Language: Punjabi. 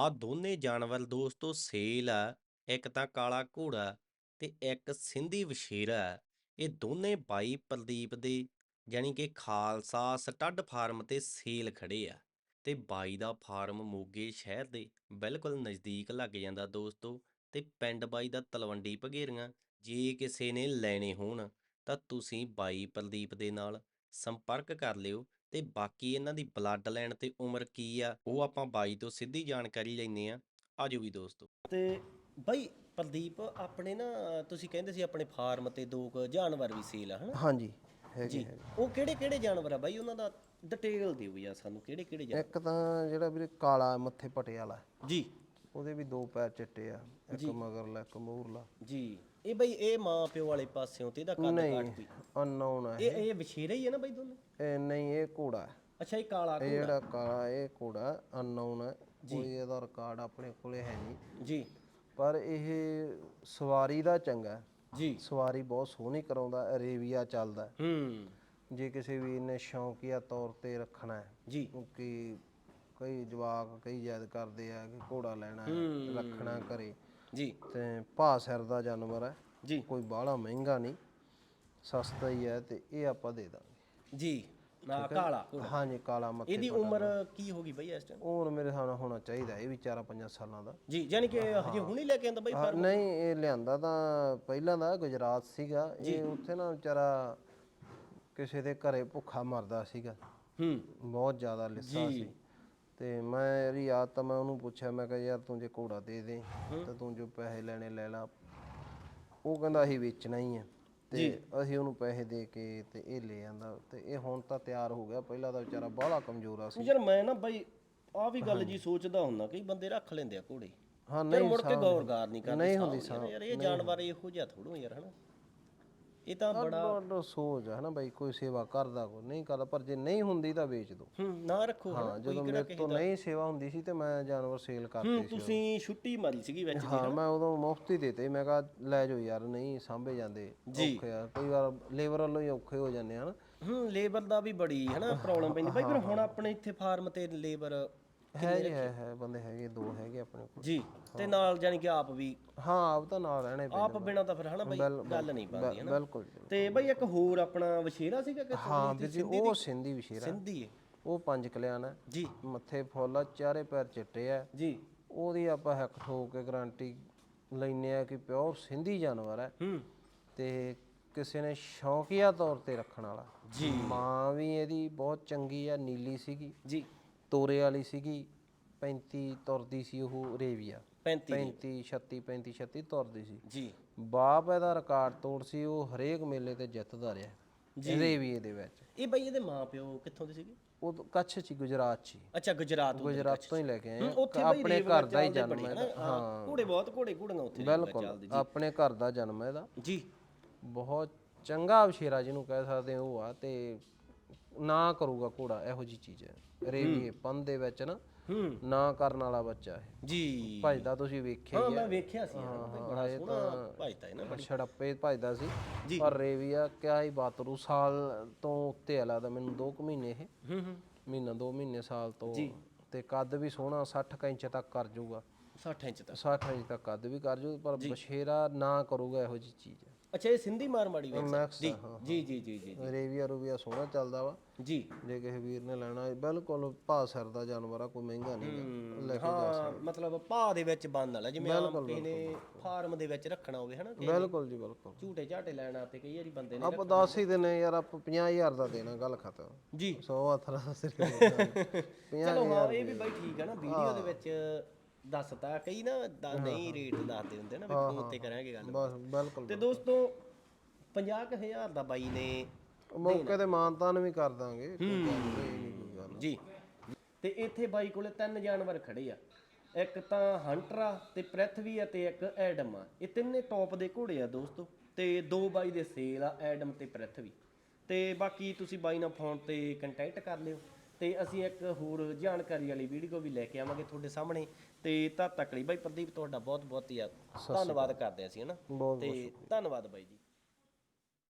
ਆ ਦੋਨੇ ਜਾਨਵਰ ਦੋਸਤੋ ਸੇਲ ਆ, ਇੱਕ ਤਾਂ ਕਾਲਾ ਘੋੜਾ ਤੇ ਇੱਕ ਸਿੰਧੀ ਵਛੇਰਾ। ਇਹ ਦੋਨੇ ਬਾਈ ਪ੍ਰਦੀਪ ਦੇ ਯਾਨੀ ਕਿ ਖਾਲਸਾ ਸਟੱਡ ਫਾਰਮ ਤੇ ਸੇਲ ਖੜੇ ਆ ਤੇ ਬਾਈ ਦਾ ਫਾਰਮ ਮੋਗੇ ਸ਼ਹਿਰ ਦੇ ਬਿਲਕੁਲ ਨਜ਼ਦੀਕ ਲੱਗ ਜਾਂਦਾ ਦੋਸਤੋ ਤੇ ਪਿੰਡ ਬਾਈ ਦਾ ਤਲਵੰਡੀ ਭਗੇਰੀਆਂ। ਜੇ ਕਿਸੇ ਨੇ ਲੈਣੇ ਹੋਣ ਤਾਂ ਤੁਸੀਂ ਬਾਈ ਪ੍ਰਦੀਪ ਦੇ ਨਾਲ ਸੰਪਰਕ ਕਰ ਲਿਓ ਤੇ ਬਾਕੀ ਇਹਨਾਂ ਦੀ ਬਲੱਡ ਲਾਈਨ ਤੇ ਉਮਰ ਕੀ ਆ ਉਹ ਆਪਾਂ ਬਾਈ ਤੋਂ ਸਿੱਧੀ ਜਾਣਕਾਰੀ ਲੈਣੇ ਆ ਆਜੋ ਵੀ ਦੋਸਤੋ। ਤੇ ਬਾਈ ਪ੍ਰਦੀਪ ਆਪਣੇ ਨਾ ਤੁਸੀਂ ਕਹਿੰਦੇ ਸੀ ਆਪਣੇ ਫਾਰਮ ਤੇ ਦੋ ਕੁ ਜਾਨਵਰ ਵੀ ਸੇਲ ਆ ਹਨਾ? ਹਾਂਜੀ ਹੈਗੇ ਜੀ ਹੈਗੇ। ਉਹ ਕਿਹੜੇ ਕਿਹੜੇ ਜਾਨਵਰ ਆ ਬਾਈ? ਉਹਨਾਂ ਦਾ ਡਿਟੇਲ ਦਿਓ ਯਾਰ ਸਾਨੂੰ ਕਿਹੜੇ ਕਿਹੜੇ ਜਾਨਵਰ? ਇੱਕ ਤਾਂ ਜਿਹੜਾ ਵੀਰੇ ਕਾਲਾ ਮੱਥੇ ਪਟੇ ਵਾਲਾ ਜੀ। ਉਹਦੇ ਵੀ ਦੋ ਪੈਰ ਚਿੱਟੇ ਆ ਇੱਕ ਮਗਰਲਾ ਇੱਕ ਮੂਰਲਾ। ਜੀ। ਇਹ ਬਈ ਇਹ ਮਾਂ ਪਿਓ ਵਾਲੇ ਪਾਸਿਓਂ ਤੇ ਇਹਦਾ ਕੱਦ ਕਾਟ ਵੀ ਅਨਨੋਨ ਹੈ ਇਹ ਇਹ। ਵਿਛੇਰਾ ਹੀ ਹੈ ਨਾ ਬਈ ਦੋਨੇ? ਇਹ ਨਹੀਂ ਇਹ ਘੋੜਾ। ਹੈ। ਅੱਛਾ ਇਹ ਕਾਲਾ ਇਹ ਜਿਹੜਾ ਕਾਲਾ ਇਹ ਘੋੜਾ ਅਨਨੋਨ ਹੈ ਕੋਈ ਇਹਦਾ ਰਿਕਾਰਡ ਆਪਣੇ ਕੋਲੇ ਹੈ ਨਹੀਂ। ਜੀ। ਪਰ ਇਹ ਸਵਾਰੀ ਦਾ ਚੰਗਾ। ਹੈ। ਜੀ। ਸਵਾਰੀ ਬਹੁਤ ਸੋਹਣੀ ਕਰਾਉਂਦਾ ਅਰੇਬੀਆ ਚੱਲਦਾ। ਹੈ। ਹੂੰ ਜੇ ਕਿਸੇ ਵੀਰ ਨੇ ਸ਼ੌਂਕੀਆ ਤੌਰ ਤੇ ਰੱਖਣਾ ਹੈ ਜੀ। ਕਿਉਂਕਿ ਕਈ ਜਵਾਕ ਕਈ ਯਾਦ ਕਰਦੇ ਆ ਕਿ ਘੋੜਾ ਲੈਣਾ ਹੈ। ਰੱਖਣਾ ਘਰੇ। ਜੀ। ਤੇ ਭਾ ਸਿਰ ਦਾ ਜਾਨਵਰ ਹੈ। ਜੀ। ਕੋਈ ਬਾਹਲਾ ਮਹਿੰਗਾ ਨਹੀਂ। ਸਸਤਾ ਹੀ ਹੈ ਤੇ ਇਹ ਆਪਾਂ ਦੇ ਦਾਂਗੇ। ਜੀ। ਨਾ ਕਾਲਾ। ਘੋੜਾ। ਹਾਂਜੀ ਕਾਲਾ ਮੱਥੇ ਇਹਦੀ ਉਮਰ ਕੀ ਹੋ ਗਈ ਬਈ ਇਸ ਟਾਈਮ ਉਹ ਮੇਰੇ ਹਿਸਾਬ ਨਾਲ ਹੋਣਾ ਚਾਹੀਦਾ ਇਹ ਵੀ 4-5 ਸਾਲਾਂ ਦਾ। ਜੀ ਯਾਨੀ ਕਿ ਹਜੇ ਹੁਣੀ ਲੈ ਕੇ ਆਂਦਾ ਬਈ ਹਾਂ, ਨਹੀਂ ਇਹ ਲਿਆਂਦਾ ਤਾਂ ਪਹਿਲਾਂ ਦਾ ਗੁਜਰਾਤ ਸੀਗਾ। ਇਹ ਉੱਥੇ ਨਾ ਵਿਚਾਰਾ ਕਿਸੇ ਦੇ ਘਰੇ ਭੁੱਖਾ ਮਰਦਾ ਸੀਗਾ। ਹੂੰ। ਬਹੁਤ ਜ਼ਿਆਦਾ ਲਿੱਸਾ ਸੀ। ਤੇ ਮੈਂ ਇਹਦੀ ਆਦਤ ਮੈਂ ਉਹਨੂੰ ਪੁੱਛਿਆ ਮੈਂ ਕਿਹਾ ਯਾਰ ਤੂੰ ਜੇ ਘੋੜਾ ਦੇ ਦੇ ਤਾਂ ਤੂੰ ਜੋ ਪੈਸੇ ਲੈਣੇ ਲੈ ਲਾ। ਉਹ ਕਹਿੰਦਾ ਅਸੀਂ ਵੇਚਣਾ ਹੀ ਆ। ਤੇ ਅਸੀਂ ਉਹਨੂੰ ਪੈਸੇ ਦੇ ਕੇ ਤੇ ਇਹ ਲੈ ਆਂਦਾ। ਤੇ ਇਹ ਹੁਣ ਤਾਂ ਤਿਆਰ ਹੋ ਗਿਆ। ਪਹਿਲਾਂ ਤਾਂ ਵਿਚਾਰਾ ਬਾਹਲਾ ਕਮਜ਼ੋਰਾ ਸੀ। ਯਾਰ ਮੈਂ ਨਾ ਬਈ ਆ ਵੀ ਗੱਲ ਜੀ ਸੋਚਦਾ ਹੁੰਦਾ ਕਈ ਬੰਦੇ ਰੱਖ ਲੈਂਦੇ ਆ ਘੋੜੇ। ਹਾਂ ਨਹੀਂ ਮੁੜ ਕੇ ਨਹੀਂ ਕਰਦੇ ਨਹੀਂ ਹੁੰਦੀ ਯਾਰ ਇਹ ਜਾਨਵਰ ਇਹੋ ਜਿਹਾ ਥੋੜੋ ਯਾਰ ਹਨਾ? ਇਹ ਤਾਂ ਬੜਾ ਬੜਾ ਸੋਚ ਹੈ ਨਾ ਬਾਈ ਕੋਈ ਸੇਵਾ ਕਰਦਾ ਕੋਈ ਨਹੀਂ ਕਰਦਾ ਪਰ ਜੇ ਨਹੀਂ ਹੁੰਦੀ ਤਾਂ ਵੇਚ ਦੋ। ਹੂੰ ਨਾ ਰੱਖੋ ਹਾਂ ਜਦੋਂ ਮੇਰੇ ਤੋਂ ਨਹੀਂ ਸੇਵਾ ਹੁੰਦੀ ਸੀ ਤੇ ਮੈਂ ਜਾਨਵਰ ਸੇਲ ਕਰਤੇ ਹੂੰ ਤੁਸੀਂ ਛੁੱਟੀ ਮਾਰੀ ਸੀਗੀ ਵਿੱਚ ਦੀ ਹਾਂ ਮੈਂ ਉਦੋਂ ਮੁਫਤ ਹੀ ਦੇਤੇ ਮੈਂ ਕਿਹਾ ਲੈ ਜਾਓ ਯਾਰ ਨਹੀਂ ਸਾਂਭੇ ਜਾਂਦੇ ਔਖੇ ਆ। ਕਈ ਵਾਰ ਲੇਬਰ ਵੱਲੋਂ ਹੀ ਔਖੇ ਹੋ ਜਾਂਦੇ ਹਨ। ਹੂੰ ਲੇਬਰ ਦਾ ਵੀ ਬੜੀ ਹਨਾ ਪ੍ਰੋਬਲਮ ਪੈਂਦੀ। ਬਾਈ ਫਿਰ ਹੁਣ ਆਪਣੇ ਇੱਥੇ ਫਾਰਮ ਤੇ ਲੇਬਰ ਹੈ ਜੀ ਹੈ ਹੈ ਬੰਦੇ ਹੈਗੇ ਦੋ ਹੈਗੇ ਆਪਣੇ ਕੋਲ। ਜੀ ਤੇ ਨਾਲ ਜਾਨੀ ਕਿ ਆਪ ਵੀ? ਹਾਂ ਆਪ ਤਾਂ ਨਾਲ ਰਹਿਣੇ ਆਪ ਬਿਨਾ ਤਾਂ ਫਿਰ ਹਨਾ ਬਾਈ ਗੱਲ ਨਹੀਂ ਬਣਦੀ ਹਨਾ? ਬਿਲਕੁਲ ਜੀ। ਤੇ ਬਾਈ ਇੱਕ ਹੋਰ ਆਪਣਾ ਵਛੇਰਾ ਸੀਗਾ ਕਿ ਹਾਂ ਵੀਰ ਜੀ ਉਹ ਸਿੰਧੀ ਵਿਸ਼ੇਰਾ ਸਿੰਧੀ ਹੈ ਉਹ ਪੰਜ ਕਲਿਆਣ ਹੈ। ਜੀ। ਮੱਥੇ ਫੁੱਲ ਆ ਚਾਰੇ ਪੈਰ ਚਿੱਟੇ ਆ। ਜੀ। ਉਹਦੀ ਆਪਾਂ ਹੱਕ ਠੋਕ ਕੇ ਗਾਰੰਟੀ ਲੈਨੇ ਆ ਕਿ ਪਿਓਰ ਸਿੰਧੀ ਜਾਨਵਰ ਹੈ। ਹੂੰ। ਤੇ ਕਿਸੇ ਨੇ ਸ਼ੌਕੀਆ ਤੌਰ ਤੇ ਰੱਖਣ ਵਾਲਾ। ਜੀ। ਮਾਂ ਵੀ ਇਹਦੀ ਬਹੁਤ ਚੰਗੀ ਆ ਨੀਲੀ ਸੀਗੀ। ਜੀ। ਤੋਰੇ ਵਾਲੀ ਸੀਗੀ 35 ਤੁਰਦੀ ਸੀ ਉਹ ਰੇਵੀਆ। 35 35 36 35 36 ਤੁਰਦੀ ਸੀ। ਜੀ। ਬਾਪ ਇਹਦਾ ਰਿਕਾਰਡ ਤੋੜ ਸੀ ਉਹ ਹਰੇਕ ਮੇਲੇ ਤੇ ਜਿੱਤਦਾ ਰਿਹਾ। ਰੇਵੀਏ ਦੇ ਵਿੱਚ। ਇਹ ਬਾਈ ਇਹਦੇ ਮਾਪਿਓ ਕਿੱਥੋਂ ਦੇ ਸੀਗੇ? ਉਹ ਕੱਛ ਚ ਗੁਜਰਾਤ ਚ। ਅੱਛਾ ਗੁਜਰਾਤ ਗੁਜਰਾਤ ਤੋਂ ਹੀ ਲੈ ਕੇ ਆਏ ਆਪਣੇ ਘਰ ਦਾ ਹੀ ਜਨਮ ਹੈ ਹਾਂ। ਘੋੜੇ ਬਹੁਤ ਘੋੜੇ ਘੋੜੀਆਂ ਉੱਥੇ ਬਿਲਕੁਲ। ਆਪਣੇ ਘਰ ਦਾ ਜਨਮ ਹੈ ਇਹਦਾ। ਜੀ। ਬਹੁਤ ਚੰਗਾ ਅਵਸ਼ੇਰਾ ਜਿਹਨੂੰ ਕਹਿ ਸਕਦੇ ਹੋ ਉਹ ਆ ਤੇ ਨਾ ਕਰੂਗਾ ਘੋੜਾ ਇਹੋ ਜੀ ਚੀਜ਼ ਹੈ। ਰੇਵੀਏ ਪੰਨ ਦੇ ਵਿੱਚ ਨਾ ਹੂੰ। ਨਾ ਕਰਨ ਵਾਲਾ ਬੱਚਾ ਹੈ ਜੀ। ਭਜਦਾ ਤੁਸੀਂ ਵੇਖਿਆ ਹਾਂ ਮੈਂ ਵੇਖਿਆ ਸੀ ਬਾਈ ਬੜਾ ਸੋਹਣਾ ਭਜਦਾ ਹੈ ਨਾ ਹੀ ਛੜੱਪੇ ਭਜਦਾ ਸੀ। ਜੀ। ਪਰ ਰੇਵੀਆ ਕਿਆ ਹੀ ਬਾਤਰੂ ਸਾਲ ਤੋਂ ਉੱਤੇ ਆ ਲੱਗਦਾ ਮੈਨੂੰ 2 ਕੁ ਮਹੀਨੇ ਇਹ। ਹੂੰ ਹੂੰ। ਮਹੀਨਾ 2 ਮਹੀਨੇ ਸਾਲ ਤੋਂ। ਤੇ ਕੱਦ ਵੀ ਸੋਹਣਾ 60 ਕੁ ਇੰਚ ਤੱਕ ਕਰ ਜਾਊਗਾ 60 ਇੰਚ ਤੱਕ। 60 ਇੰਚ ਤੱਕ ਕੱਦ ਵੀ ਕਰ ਜਾਊ ਪਰ ਬਸ਼ੇਰਾ ਨਾ ਕਰੂਗਾ ਇਹੋ ਜੀ ਚੀਜ਼ ਅੱਛਾ ਇਹ ਸਿੰਧੀ ਮਾਰਵਾੜੀ ਵਿੱਚ ਮੈਕਸ ਜੀ ਜੀ ਜੀ ਜੀ ਜੀ। ਰੇਵੀਆ ਰੂਵੀਆ ਸੋਹਣਾ ਚੱਲਦਾ ਵਾ। ਜੀ। ਜੇ ਕਿਸੇ ਵੀਰ ਨੇ ਲੈਣਾ ਹੋਏ, ਬਿਲਕੁਲ ਭਾ ਸਿਰ ਦਾ ਜਾਨਵਰ ਆ ਕੋਈ ਮਹਿੰਗਾ ਨਹੀਂ ਲੈ ਕੇ ਜਾ ਹਾਂ ਮਤਲਬ ਭਾਅ ਦੇ ਵਿੱਚ ਬੰਨ ਵਾਲਾ ਜਿਵੇਂ ਆਮ ਕਿਸੇ ਨੇ ਫਾਰਮ ਦੇ ਵਿੱਚ ਰੱਖਣਾ ਹੋਵੇ ਹਨਾ ਕਿ ਬਿਲਕੁਲ ਜੀ ਬਿਲਕੁਲ। ਝੂਟੇ ਝਾਟੇ ਲੈਣਾ ਤੇ ਕਈ ਵਾਰੀ ਬੰਦੇ ਨੇ ਆਪਾਂ ਦੱਸ ਹੀ ਦਿੰਨੇ ਯਾਰ ਆਪਾਂ 50000 ਦਾ ਦੇਣਾ ਗੱਲ ਖਤਮ। ਜੀ। 100 ਹੱਥ ਦਾ ਸਿਰ 50 ਚਲੋ ਹਾਂ ਇਹ ਵੀ ਬਾਈ ਠੀਕ ਹੈ ਨਾ ਵੀਡੀਓ ਦੇ ਵਿੱਚ ਦੱਸਤਾ ਕਈ ਨਾ ਦ- ਨਹੀਂ ਰੇਟ ਦੱਸਦੇ ਹੁੰਦੇ ਨਾ ਵੀ ਫੋਨ ਤੇ ਕਰਾਂਗੇ ਗੱਲ। ਬਸ ਬਿਲਕੁਲ ਤੇ ਦੋਸਤੋ 50000 ਦਾ ਬਾਈ ਨੇ ਮੌਕੇ ਤੇ ਮਾਨਤਾਨ ਵੀ ਕਰ ਦਾਂਗੇ ਕੋਈ ਗੱਲ ਨਹੀਂ ਇਹ ਨਹੀਂ ਕੋਈ ਗੱਲ ਜੀ। ਤੇ ਇੱਥੇ ਬਾਈ ਕੋਲੇ ਤਿੰਨ ਜਾਨਵਰ ਖੜੇ ਆ। ਇੱਕ ਤਾਂ ਹੰਟਰ ਆ ਤੇ ਪ੍ਰਿਥਵੀ ਆ ਤੇ ਇੱਕ ਐਡਮ ਆ। ਇਹ ਤਿੰਨੇ ਟੌਪ ਦੇ ਘੋੜੇ ਆ ਦੋਸਤੋ। ਤੇ ਦੋ ਬਾਈ ਦੇ ਸੇਲ ਆ ਐਡਮ ਤੇ ਪ੍ਰਿਥਵੀ। ਤੇ ਬਾਕੀ ਤੁਸੀਂ ਬਾਈ ਨਾਲ ਫੋਨ ਤੇ ਕੰਟੈਕਟ ਕਰ ਲਿਓ। ਤੇ ਅਸੀਂ ਇੱਕ ਹੋਰ ਜਾਣਕਾਰੀ ਵਾਲੀ ਵੀਡੀਓ ਵੀ ਲੈ ਕੇ ਆਵਾਂਗੇ ਤੁਹਾਡੇ ਸਾਹਮਣੇ। ਤੇ ਤਦ ਤੱਕ ਲਈ ਬਾਈ ਪ੍ਰਦੀਪ ਤੁਹਾਡਾ ਬਹੁਤ ਬਹੁਤ ਧੰਨਵਾਦ ਕਰਦੇ ਅਸੀਂ ਹਨਾ ਤੇ ਧੰਨਵਾਦ ਬਾਈ ਜੀ।